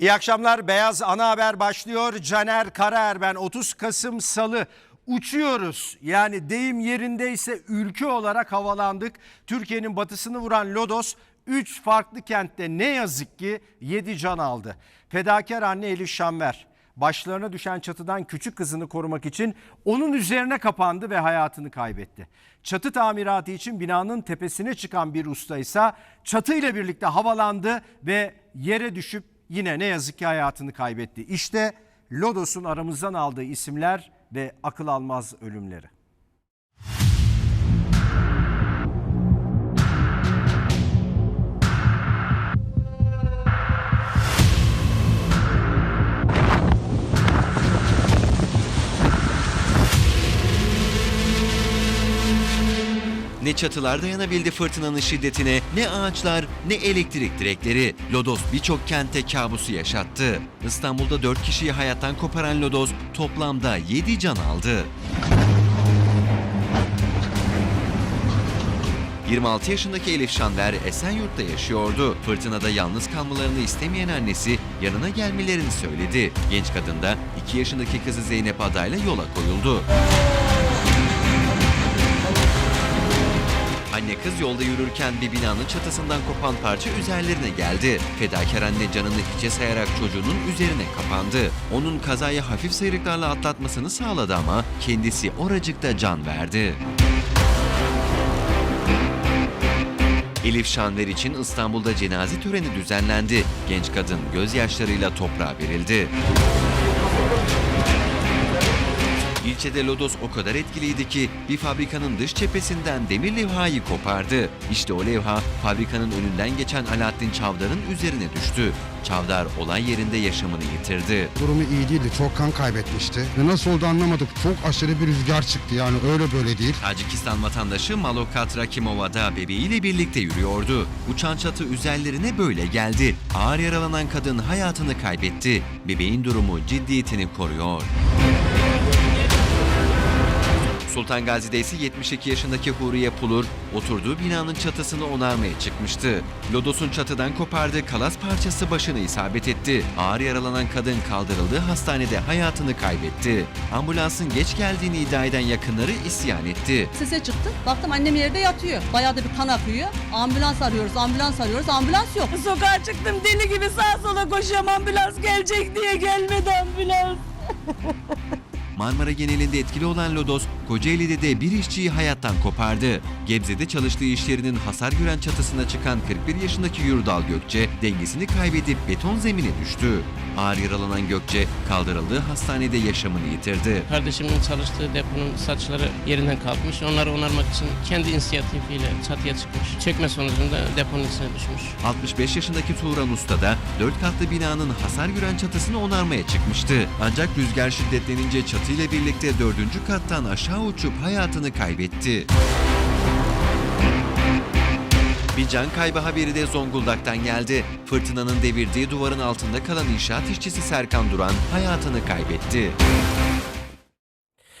İyi akşamlar. Beyaz Ana Haber başlıyor. Caner Karaer ben 30 Kasım Salı uçuyoruz. Yani deyim yerindeyse ülke olarak havalandık. Türkiye'nin batısını vuran Lodos 3 farklı kentte ne yazık ki 7 can aldı. Fedakar anne Elif Şamver başlarına düşen çatıdan küçük kızını korumak için onun üzerine kapandı ve hayatını kaybetti. Çatı tamiratı için binanın tepesine çıkan bir usta ise çatı ile birlikte havalandı ve yere düşüp yine ne yazık ki hayatını kaybetti. İşte Lodos'un aramızdan aldığı isimler ve akıl almaz ölümleri. Ne çatılar dayanabildi fırtınanın şiddetine, ne ağaçlar, ne elektrik direkleri. Lodos birçok kente kabusu yaşattı. İstanbul'da 4 kişiyi hayattan koparan Lodos toplamda 7 can aldı. 26 yaşındaki Elif Şanver Esenyurt'ta yaşıyordu. Fırtınada yalnız kalmalarını istemeyen annesi yanına gelmelerini söyledi. Genç kadın da 2 yaşındaki kızı Zeynep adayla yola koyuldu. Anne kız yolda yürürken bir binanın çatısından kopan parça üzerlerine geldi. Fedakar anne canını hiçe sayarak çocuğunun üzerine kapandı. Onun kazayı hafif sıyrıklarla atlatmasını sağladı ama kendisi oracıkta can verdi. Elif Şanver için İstanbul'da cenaze töreni düzenlendi. Genç kadın gözyaşlarıyla toprağa verildi. İlçede Lodos o kadar etkiliydi ki bir fabrikanın dış cephesinden demir levhayı kopardı. İşte o levha fabrikanın önünden geçen Alaaddin Çavdar'ın üzerine düştü. Çavdar olay yerinde yaşamını yitirdi. Durumu iyi değildi. Çok kan kaybetmişti. Ve nasıl oldu anlamadık. Çok aşırı bir rüzgar çıktı yani öyle böyle değil. Tacikistan vatandaşı Malokat Rakimova'da bebeğiyle birlikte yürüyordu. Uçan çatı üzerlerine böyle geldi. Ağır yaralanan kadın hayatını kaybetti. Bebeğin durumu ciddiyetini koruyor. Sultan Gazi'de ise 72 yaşındaki Huriye Pulur oturduğu binanın çatısını onarmaya çıkmıştı. Lodos'un çatıdan kopardığı kalas parçası başını isabet etti. Ağır yaralanan kadın kaldırıldığı hastanede hayatını kaybetti. Ambulansın geç geldiğini iddia eden yakınları isyan etti. Sese çıktım. Baktım annem yerde yatıyor. Bayağı da bir kan akıyor. Ambulans arıyoruz, ambulans arıyoruz. Ambulans yok. Sokağa çıktım deli gibi sağa sola koşuyorum ambulans gelecek diye gelmedi ambulans. Marmara genelinde etkili olan Lodos, Kocaeli'de de bir işçiyi hayattan kopardı. Gebze'de çalıştığı iş yerinin hasar gören çatısına çıkan 41 yaşındaki Yurdal Gökçe dengesini kaybedip beton zemine düştü. Ağır yaralanan Gökçe kaldırıldığı hastanede yaşamını yitirdi. Kardeşimin çalıştığı deponun saçları yerinden kalkmış. Onları onarmak için kendi inisiyatifiyle çatıya çıkmış. Çökme sonucunda deponun içine düşmüş. 65 yaşındaki Turan Usta da 4 katlı binanın hasar gören çatısını onarmaya çıkmıştı. Ancak rüzgar şiddetlenince çatıyla birlikte 4. kattan uçup hayatını kaybetti. Bir can kaybı haberi de Zonguldak'tan geldi. Fırtınanın devirdiği duvarın altında kalan inşaat işçisi Serkan Duran hayatını kaybetti.